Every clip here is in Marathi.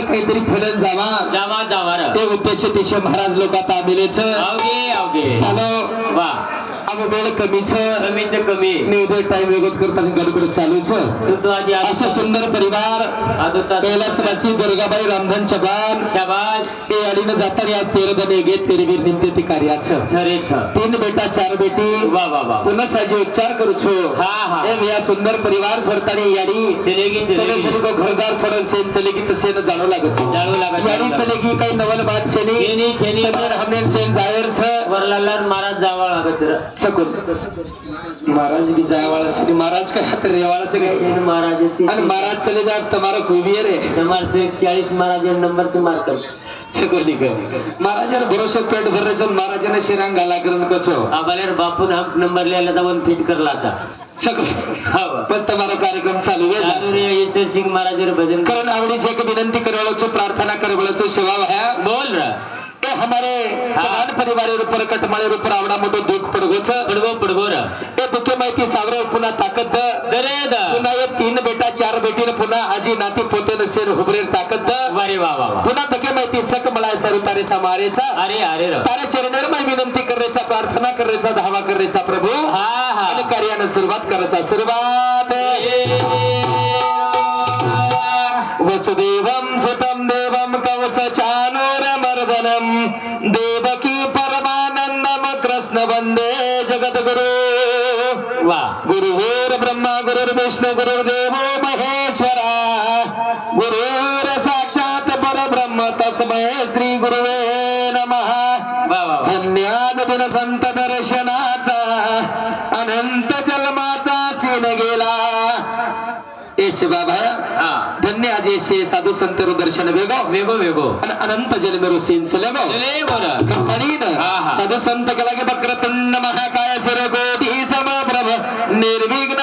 काहीतरी फलन जावा. जावा जावा ते उद्देश देश महाराज लोक आता अवघे. चालो. वा. कैलासवासी दुर्गाबाई रामधन शाबाश ते अडीनं जाताना आज तेर ती कार्याचं झरे छ तीन बेटा चार बेटी. वा वा वा. पुन्हा साजे करू छो. हा, हा. एम या सुंदर परिवार झरतानी याडी. चलेगी सले चलेगी सले को घरदार छोडन सेन चलेगीच सेन जाणू लागत जाणू लागत, याडी जाणू लागत. चलेगी काही नवल बात छेनी, छेनी हमने सेन जायर छ. वरलाला महाराज जावा लागत सकून महाराज भी जाए वाला छे महाराज का रे वाला छे महाराज अरे महाराज चले जा तुम्हारा खूबी है तुम्हारे से 40 महाराज नंबर से मार कर. छकुर दी कर महाराज ने भरोसा पेट भर रहे चल महाराज ने शिरांग गाला करन कछो आबाले बापू ने नंबर ले लेता वन फिट कर लाता कार्यक्रम चालू रे महाराज भजन. करून आवडी विनंती करवळो छो प्रार्थना करवळो छो सेवा बोल रहा हमारे चलान परिवार ऊपर कटमाळे ऊपर आवडा मोठो दुःख पडगोच पडगो पडगो रा ए माहिती सावरे पुन्हा ताकद दरे दा पुन्हा ये तीन बेटा चार बेटीन पुन्हा आजी नाती पोते नसेर हुबरेर ताकद वारे वा वा पुन्हा तके माहिती सक मला सर तारे समारेचा अरे अरे रा तारे चरणर मै विनंती कररेचा प्रार्थना करायचा धावा कररेचा प्रभू हा हा आणि कार्याने सुरुवात करायचा सुरुवात वसुदेवम सुतम देवम कवचचानूरमर्दनं देवकी परमानन्दं कृष्ण वन्दे जगद्गुरु। वा। गुरुर् ब्रह्मा गुरुर्विष्णु गुरुर्देवो महेश्वरा। गुरुर् साक्षात परब्रह्म तस्मै श्री गुरुवे नमः। धन्याज दिन संत दर्शनाचा अनंत जन्माचा सीन गेला। येश बाबा हा धन्य आज येशे साधू संत दर्शन वेगो वेगो वेगो अनंत जन्मेरो सीन चलेगो चले गोर कंपनीन हा, हा. साधू संत केला की वक्रतुंड महाकाय सरकोटी समप्रभ निर्विघ्नं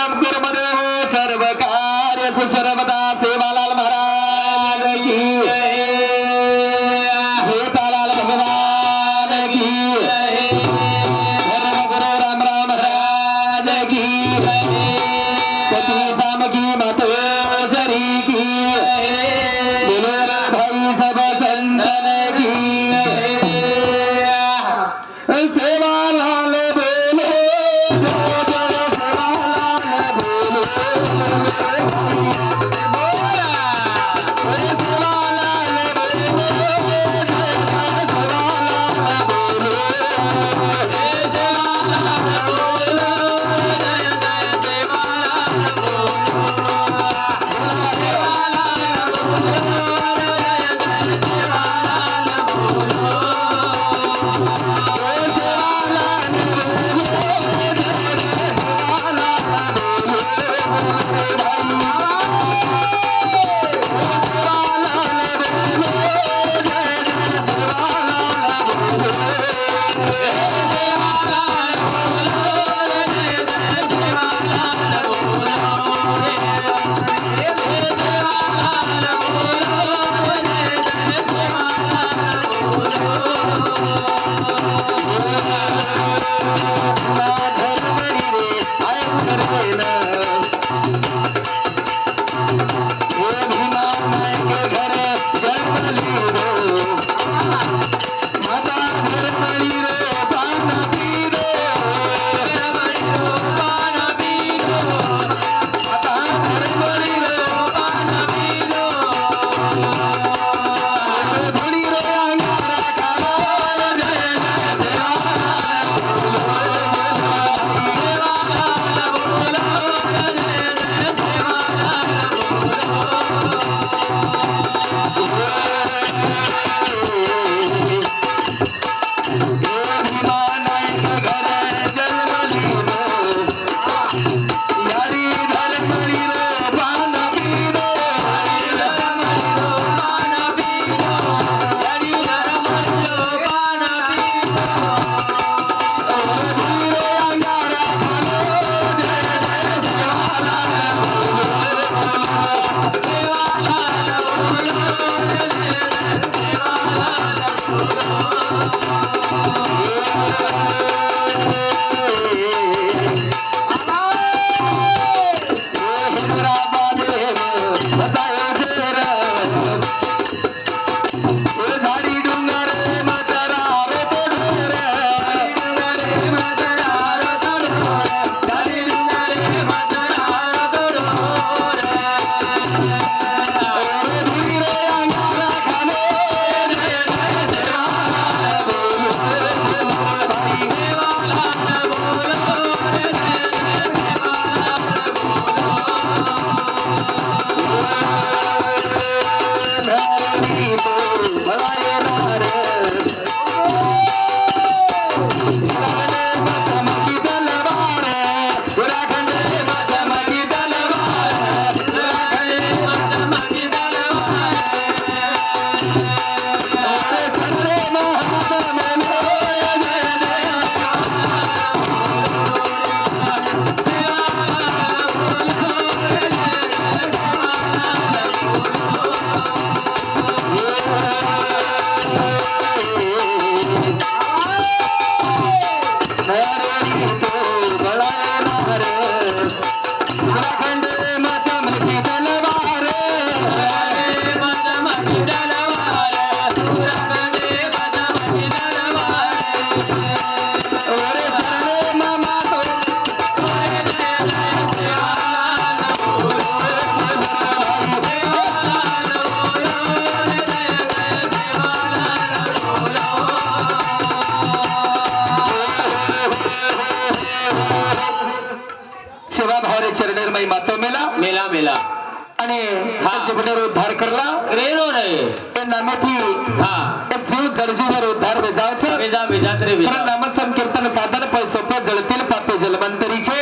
रेलो रे ते नामेથી हा जीव जळजीवर उद्धार बेजावचं बेजा बेजा तरी खरं बेजा नाम संकीर्तन साधन पै सोपे जळतील पापे जलमंतरीचे.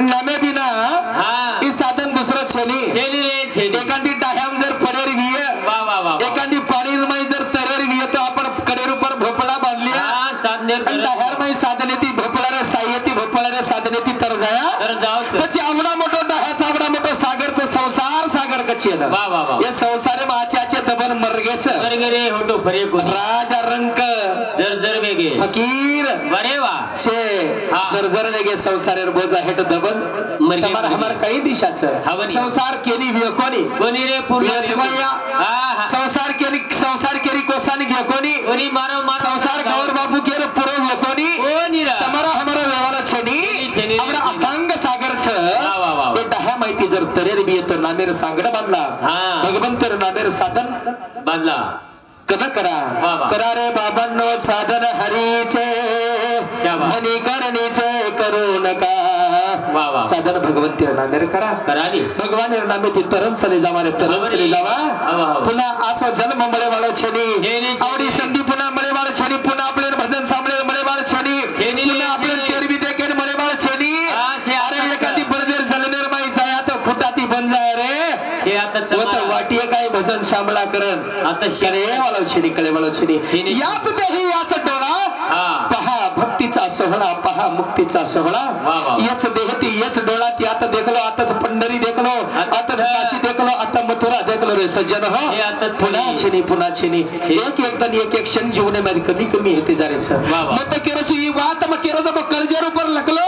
नामे बिना हा. साधन दुसरं छेनी. छेनी रे छेनी. एखादी डाह्याम जर परेर विय वा वा वा वा. एखादी पाणीरमाई जर तरेर विय तर आपण कडेर पर भोपळा बांधल्या. साधनेर आणि डाह्यारमाई साधने ती भोपळाऱ्या साह्यती भोपळाऱ्या साधने ती तर जाया. तर जाऊ तर. त्याची आवडा मोठो डाह्याचा आवडा मोठो सागरचं संसार सागर कची आहे ना वा वा वा. या संसार दबन रंग रे होटो फरे राजा रंक। जर जर वेगे। फकीर। बरे वा। छे जर जर वेगे संसारेर बोजा हेट दबन तमार हमार कई दिशा छ संसार केली वे कोनी कोनी रे पूर्ण वेचमया संसार केली संसार केली कोसानी गियो कोनी कोनी मारो मारो संसार गौर बाबू केरो पुरो वे कोनी कोनी रे। तमारा हमारा व्यवहार छेनी। हमरा अथांग सागर छ। तो दहा माहिती जर तरेर बी येतो नामेर सांगडा बांधला। भगवंतर नामेर साधन। बांधला। कन करा. करा रे बाबांनो साधन हरीचे. झनी करणीचे करू नका. साधन भगवंती नामेर करा भगवान नामे ती तरण चले जावा रे तरण चले जावा. पुन्हा आसो जन्म मळे वाळो छेनी छेनी, छेनी. आवडी संधी पुन्हा मळे वाळ छेनी पुन्हा आपले भजन सांभळे शांबळा करण आता करे शे- वाळो छेनी कळे वाळो छेनी छेनी. याच देही याच डोळा पहा भक्तीचा सोहळा पहा मुक्तीचा सोहळा. याच देहती याच डोळा ती आता देखलो आताच पंढरी देखलो आताच काशी देखलो आता मथुरा देखलो रे सज्जन हो पुन्हा छेनी. पुन्हा छेनी एक एक तन एक एक क्षण जीवनामध्ये कमी कमी येते वा. मग केरोची ही वात मग केरोचा मग कळजेर उपर लकलो.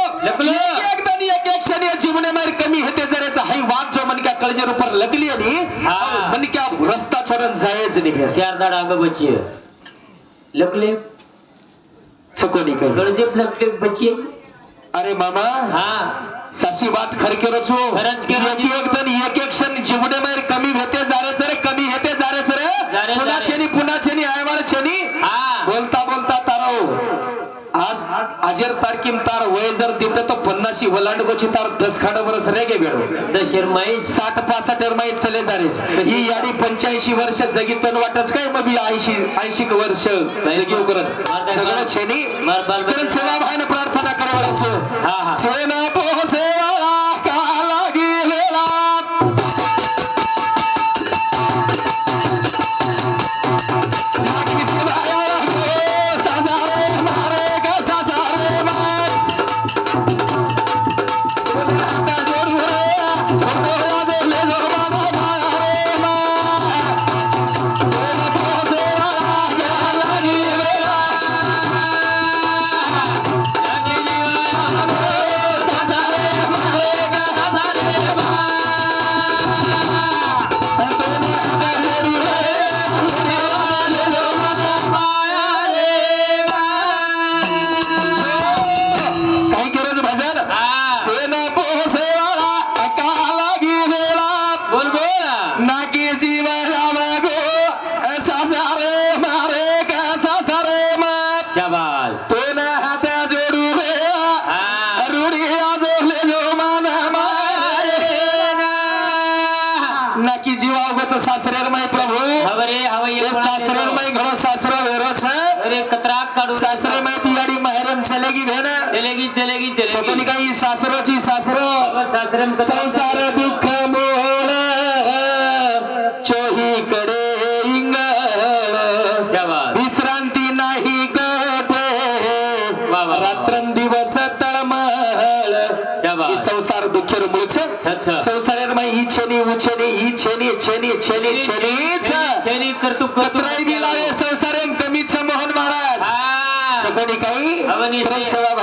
एक एक तन एक एक क्षण या जीवनामध्ये कमी येते जायचं हाई वात जो मनक्या कळजेर उपर लकली आणि छोडून जायच निघे चार दाड आग बचिये। लकले? चकोनी काही गळजे लकले बचिये? अरे मामा हा। सासी बात खर केरोच हो खरंच केरो एक एक जण एक एक क्षण जीवने मार कमी भेटे जारेच रे कमी हेते जारेच रे जारे, पुन्हा जारे. छेनी पुन्हा छेनी आयवार छेनी हा बोलता बोलता तारो आज आजेर तारकीम तार वय जर दिते तो पन्नाशी वलांडगोची तार दस खाड वर्ष रे गे बेडो दशेर साठ पासष्ट माहीत चले जारेच ही याडी पंच्याऐंशी वर्ष जगी तन वाटच काय मग ऐंशी ऐंशी वर्ष जगी करत सगळं छेनी. कारण सेवा भान प्रार्थना करावयाचो हा, हा. सेना चलेगी काही सासरोची सासरो. संसार दुःख मोळ चोही कडे शाबास विश्रांती नाही कोठे. वा. रात्रंदिवस तळमळ. संसार दुःखेर मुळच छछ. संसारेर माई ही छेनी उछेनी ही छेनी छेनी छेनी छेनी करतू करतू. कत्राई हा सगळी काही हवनी परत शे. सेवा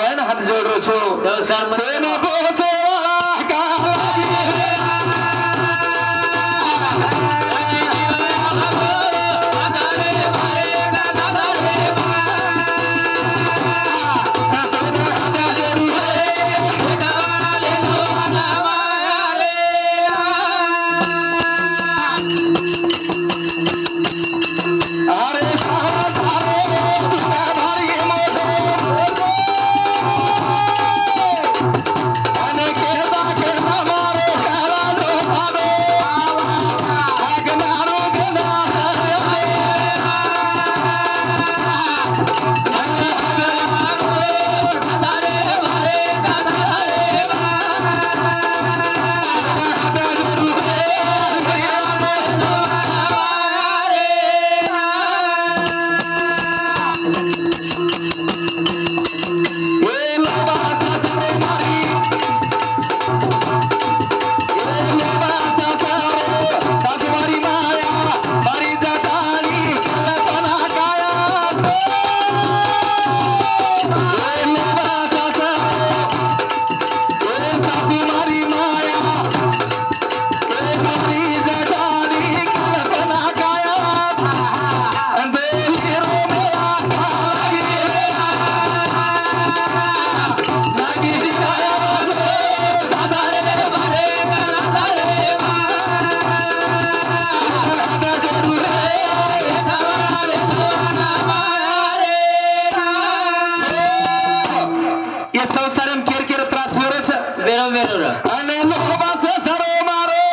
बरोबर आणि लोकबास सर्व मारो.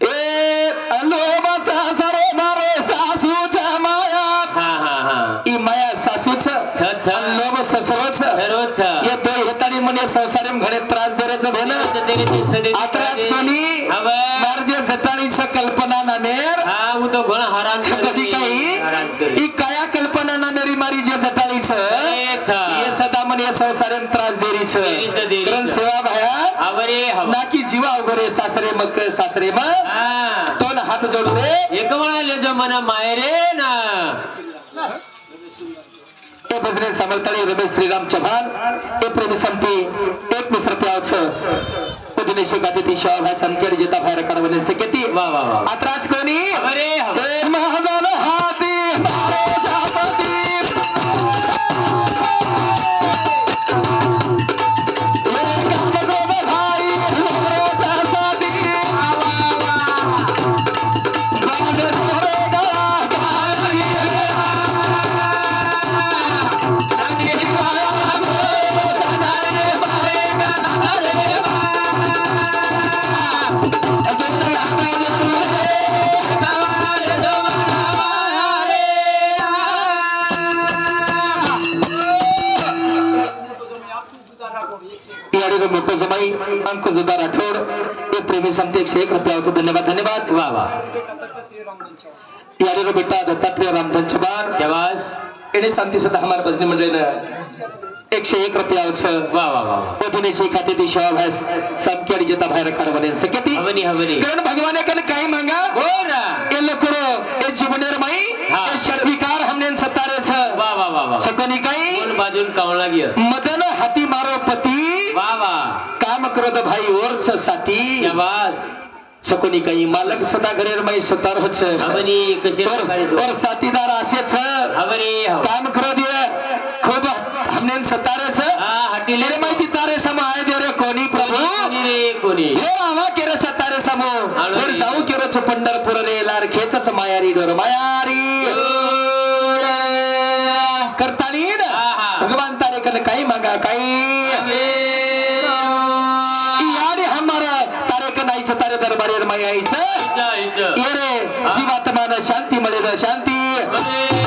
ए लोकबास सर्व मारो सासूच्या माया हा हा हा. ई माया सासूच छ, छ. आणि लोभ ससरोच. सर्वच हे दोन हेतानी म्हणे संसारे घडे त्रास देण्याचं भेलं आत्राच कोणी मार्जे सताळीचा कल्पना नानेर हा, कधी काही. हराम करी. ही कया मारी जे जटाळीच सदा मन या संसारी त्रास देरीचं. कारण सेवा भाया ना की जीवा वगैरे सासरे मग सासरे मग हा. तो न हात जोडू रे एक म्हणाले जो मना मायरे ना समर्थळी रमेश श्रीराम चव्हाण प्रेमी संपी एक मिश्र ती संकेर जिता वा वा वा. आत्राच कोणी? महादान हाती आमची सुद्धा हमार भजनी मंडळीनं. एकशे एक रुपया वा जेता बाहेर काढवले सकती कारण भगवाने कन काय मांगा? हो ना. ए लकुरो ए जीवनेर माई ए शर्विकार हमने सतारे छ वा वा वा वा. सकनी हो काही? बाजून कावळा गिय मदन हाती मारो पती. वा वा. काम करत भाई ओरच साठी या सकोनी कई मालक सदा घरेर माई सतार हच और, और साथीदार आसे छ काम करो दिया खूब हमने सतारे छ मेरे माई तारे सम आए दे रे कोनी प्रभु. कोनी हे आवा केरे सतारे सम फिर जाऊ केरे छ पंढरपूर रे लार खेचच मायारी. डोर. मायारी करताळी भगवान तारे कने काई मांगा काई शांती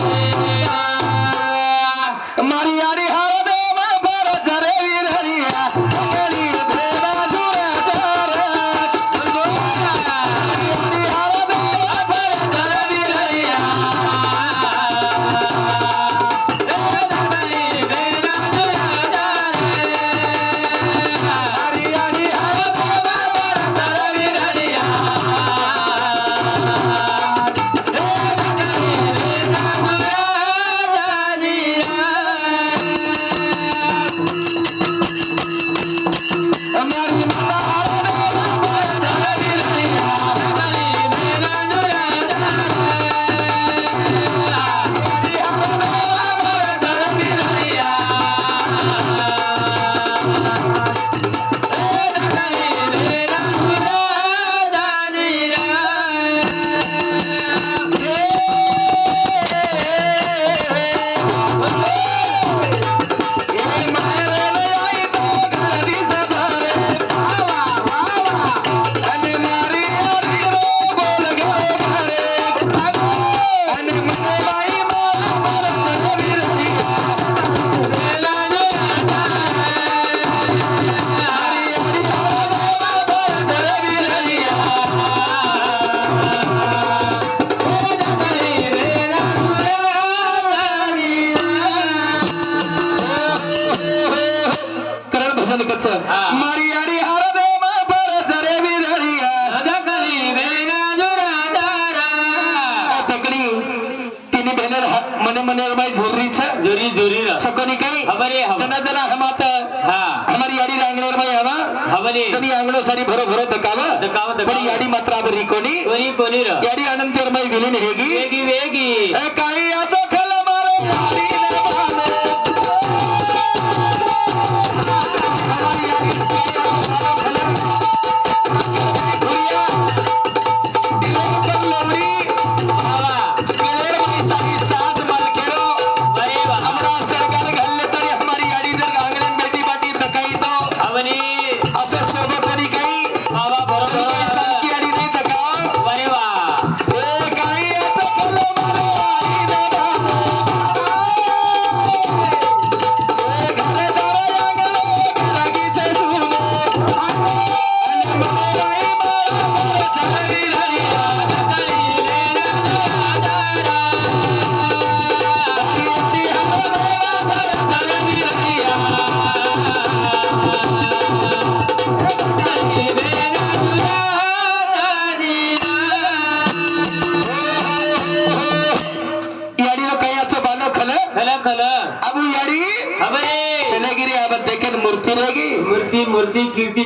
कोणी कोणी र याडी अनंतर माई विलीन हेगी वेगी. वेगी काही याचं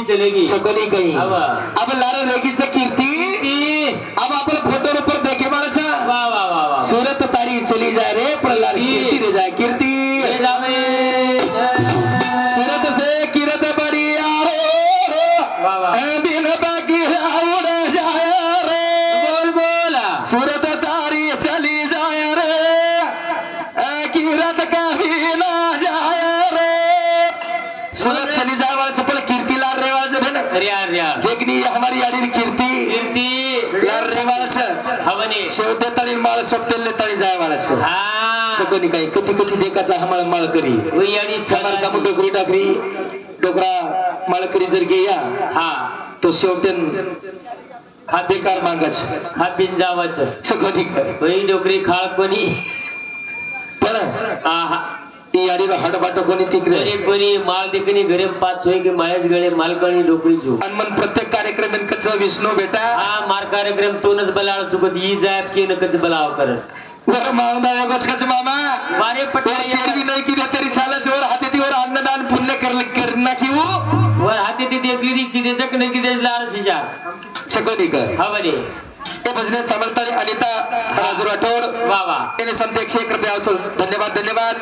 चलेगी। सकली कहीं हवा अब लारा रेगीचं माळ सोपतेले तळी जाय हाँ. सकोनी काही कधी कधी देखाचा हमाळ माळ करी हमार सामू डोकरी टाकरी. डोकरा माळ करी जर गेया हाँ. तो शेवटेन खाते बेकार मांगाच खापिन जावाचं. सकोनी वही डोकरी खाळ कोणी. पण आहा ती आडीला हडबाट कोणी तिकडे माळ देखणी घरी पाच होय की माळ्याच गळे मालकणी डोकरी आणि मग प्रत्येक कार्यक्रम कच विष्णू बेटा? हा मार कार्यक्रम तोनच बलाळ चुकत जाय की नकच बलाव कर वर मावदा योगच कच मामा. वारे पठार तेरवी नाही किती तरी चालच वर हाती वर अन्नदान पुण्य कर करना की वो वर हाती ती देखली ती किती जक न किती लाल छिजा सकोनी कर. हा बरे. हे भजने समर्थाने अनिता राजू राठोड त्याने संत एकशे एक रुपये धन्यवाद धन्यवाद.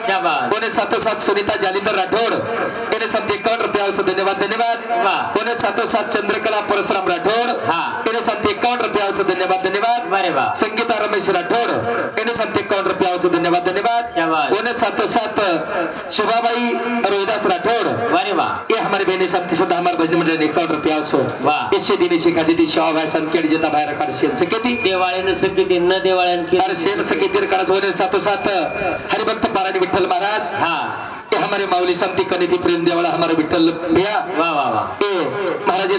कोणे सातोसात सुनीता जालिंदर राठोड. त्याने संत एकावन्न रुपये धन्यवाद धन्यवाद. कोणे सातोसात चंद्रकला परशुराम राठोड. हा. त्याने संत एकावन्न रुपये धन्यवाद धन्यवाद. संगीता रमेश राठोड. त्याने संत एकावन्न रुपये धन्यवाद धन्यवाद. कोणे सातोसात शुभाबाई रोहिदास राठोड. ये हमारे बहने सब सुद्धा हमारे भजन मंडळ ने एकावन्न रुपये वाह. इससे दिनेची खाती ती शिवा भाई संकेत जेता बाहेर काढशील देवाळ्यानं न देवाळ्यानं केली. शेर सके हरिभक्त पारायण विठ्ठल महाराज. हा. हमारे माऊली संती कनिती प्रेम देवळा हमारे विठ्ठल भैया. वा वा वा. ये महाराज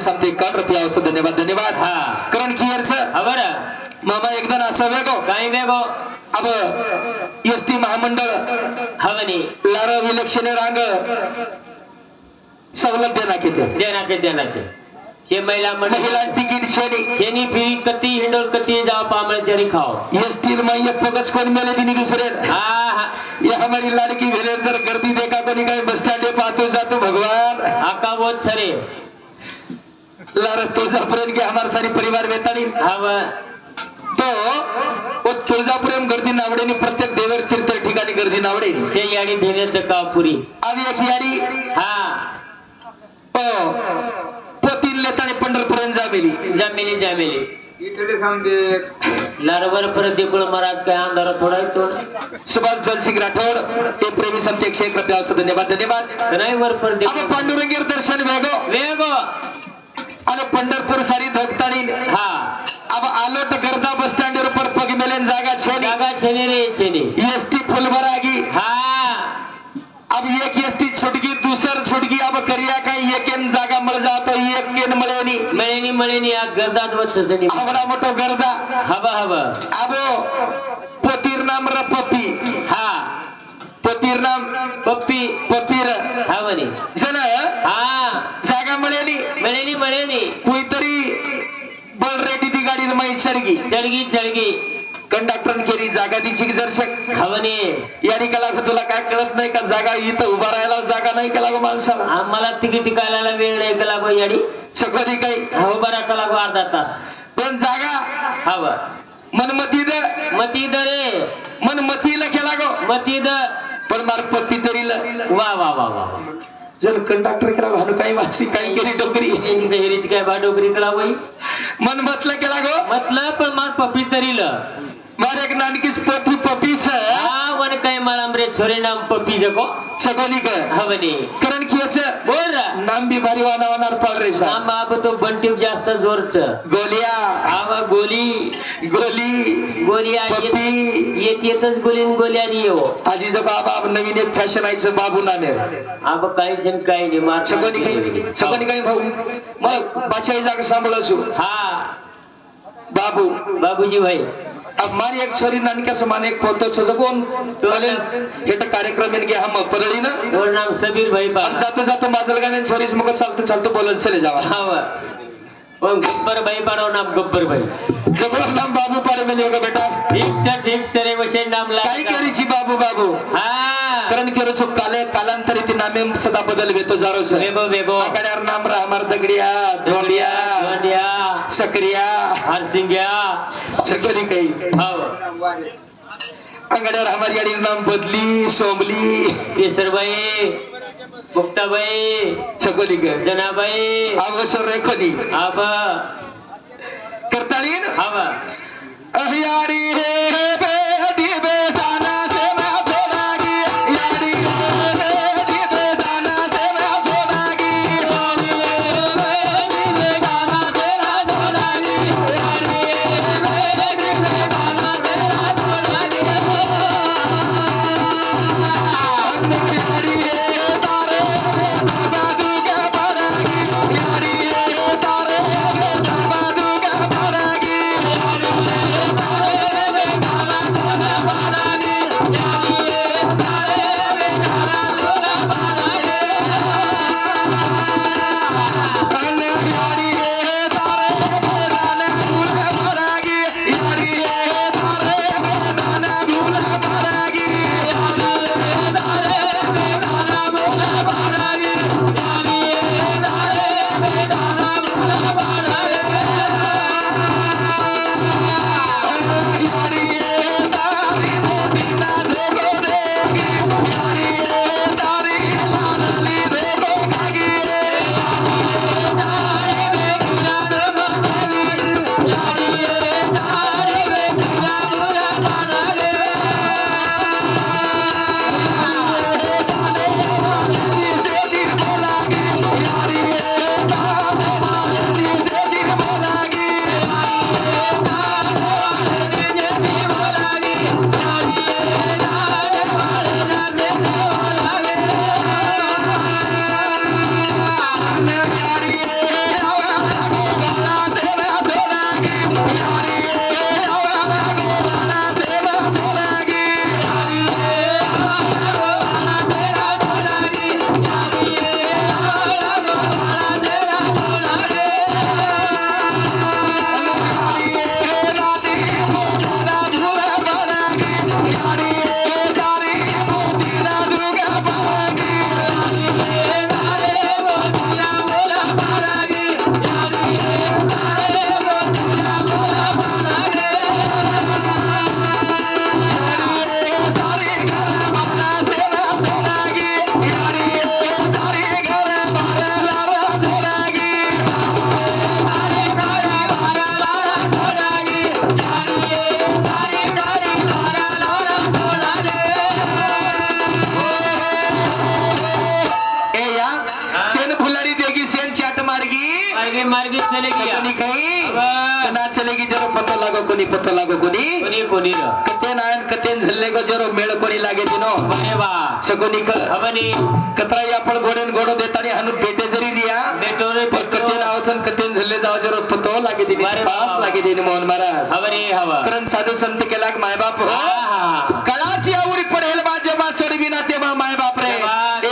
रुपये आवचं धन्यवाद धन्यवाद. हा. करण कियरच हा बर. मामा एकदा असं वेगो काही वेगो अब एस टी महामंडळ. हवनी लार विलक्षण रांग. सवलत देना किती? देना के देना के शे महिला महिला तिकीट छेनी शेनी फिरी कती हिंडोर कती जाव पामळे चरी खाओ एस टी मैया पगच कोण मेले दिनी दुसरे हा हा ये हमारी लाडकी भेले जर गर्दी देखा कोणी काही बस स्टँड पाहतो जातो भगवान आका बहुत सरे लार तुळजापुरेन के हमार सारी परिवार वेतानी हव तो वो तुळजापुरेम गर्दी नावडेनी प्रत्येक देवर तीर्थ ठिकाणी गर्दी नावडेनी शे याडी भेने कापुरी आवी एक याडी हा ओ जामेली जमेली जमेली. इकडे सांगते लारवर परत देखुळ महाराज काय अंधारा थोडा आहे थोडा सुभाष दलसिंग राठोड ते प्रेमी संत एकशे एक रुपयाचं धन्यवाद धन्यवाद. नाही वर परत अब देखुळ पांडुरंगीर दर्शन वेगो वेगो आणि पंढरपूर सारी धकतानी हा. अब आलोट गर्दा बस स्टँड पर पग मेलेन जागा छेनी. जागा छेने रे छेने. S T फुलभरागी. हा. अब एक एस टी छुटगी दूसर छुटगी अब करिया का एक एन जागा मळ जातो एक एन मळेनी मळेनी मळेनी आ गर्दात वच सनी। आवडा मोठो गर्दा। हव हव अबो पोतीर नाम र पप्पी हा। पोतीर नाम पप्पी पप्पीर हवनी जन हा। जागा मळेनी मळेनी मळेनी कोणतरी बल रेटी ती गाडी माहीत सरगी चढगी चढगी कंडक्टर केली जागा दिची हवनी. यानी कला तुला काय कळत नाही का? जागा इथं उभा राहायला जागा नाही का लागो माणसाला? आम्हाला तिकीट टिकायला वेळ नाही का लागो याडी? सगळी काही? हो बरा का लागो अर्धा तास. पण जागा? हव मनमती द. मती द रे. मनमतीला केला गो मती द. पण मार पत्ती तरी वा वा वा वा जण कंडक्टर केला हाणू काही वाची काही केली डोकरी? हिरीची काय बा डोकरी कला बाई? मनमतला केला गो मतलब पण मार पपी तरी एक नानकीस पोथी पपीच हा वन काय मला रे छोरे नाम पपी जगो छगोली ग हवनी करण कियच बोल रा नाम बी भारी वाना वानार पाल रेशा नाम बाप तो बंटीव जास्त जोरच गोलिया आवा गोली गोली गोलिया येत पप्पी येत येतच गोलीन गोल्या येऊ आजीचं बाबा नवीन एक फॅशन आयचं बाबू नामेर आब काही जण काही नाही मार छगोनी काही छगोनी काही भाऊ मग बाचाई जागा सांभाळ असू हा बाबू बाबूजी भाई अब मारी एक छोरी नानक्या समान एक पोतो छ कोण तो चालेल हे तर कार्यक्रम की हम परळी ना। मोर नाम सबीर भाई बा जातो जातो माझल गाणे छोरीस मग चालतो चालतो हा गब्बर भाई पाडो नाम गब्बर भाई नाम बाबू पाडे मिले होगा बेटा. ठीक छ ठीक छ रे वशे नाम काही लागला करीची बाबू बाबू? हा. कारण केरो छो काले कालांतरी ती नामे सदा बदल घेतो जारो सर. वेगो वेगो. आकड्यावर नाम राहमार दगडिया धोंडिया सोनिया सक्रिया. हरसिंग्या. छकरी काही. हो. अंगड्यावर हमारी गाडी नाम बदली सोमली केसरबाई. मुक्ताबाई छकोली ग जनाबाई अवसर रेखोनी आब. करताळीन हवा यारी हे. चलेगी जरो पतो लागो कोणी पतो लागो कोणी कोणी कोणी र कते नायन कतेन झल्ले गो जरो मेळ कोणी लागे दिनो बरे बा सकोनी क हवनी कतरा या पण गोडेन गोडो देतानी हनु पेटे जरी दिया बेटो रे पर बेटो कतेन आवसन कतेन झल्ले जाव जरो पतो लागे दिनी पास वा. लागे दिनी मोहन महाराज हवरे हवा कारण साधू संत केला माय बाप हो. कळाची आवडी पडेल बा जेव्हा सोडी बिना तेव्हा माय बाप रे.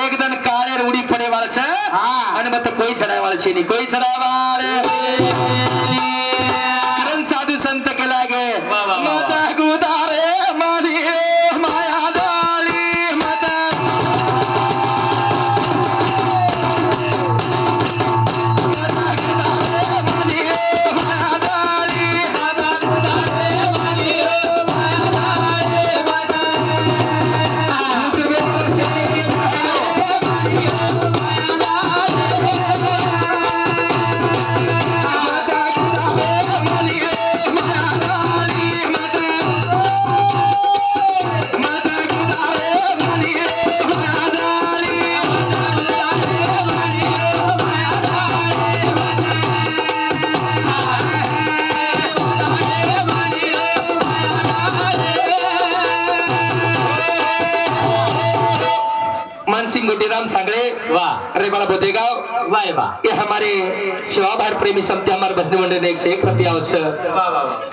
एक दन काळे उडी पडे वाळछ आणि मग कोई चढाय वाळची नाही कोई चढाय वाळ सेवा भार प्रेमी समिति हमारे बसने मंडळ ने एक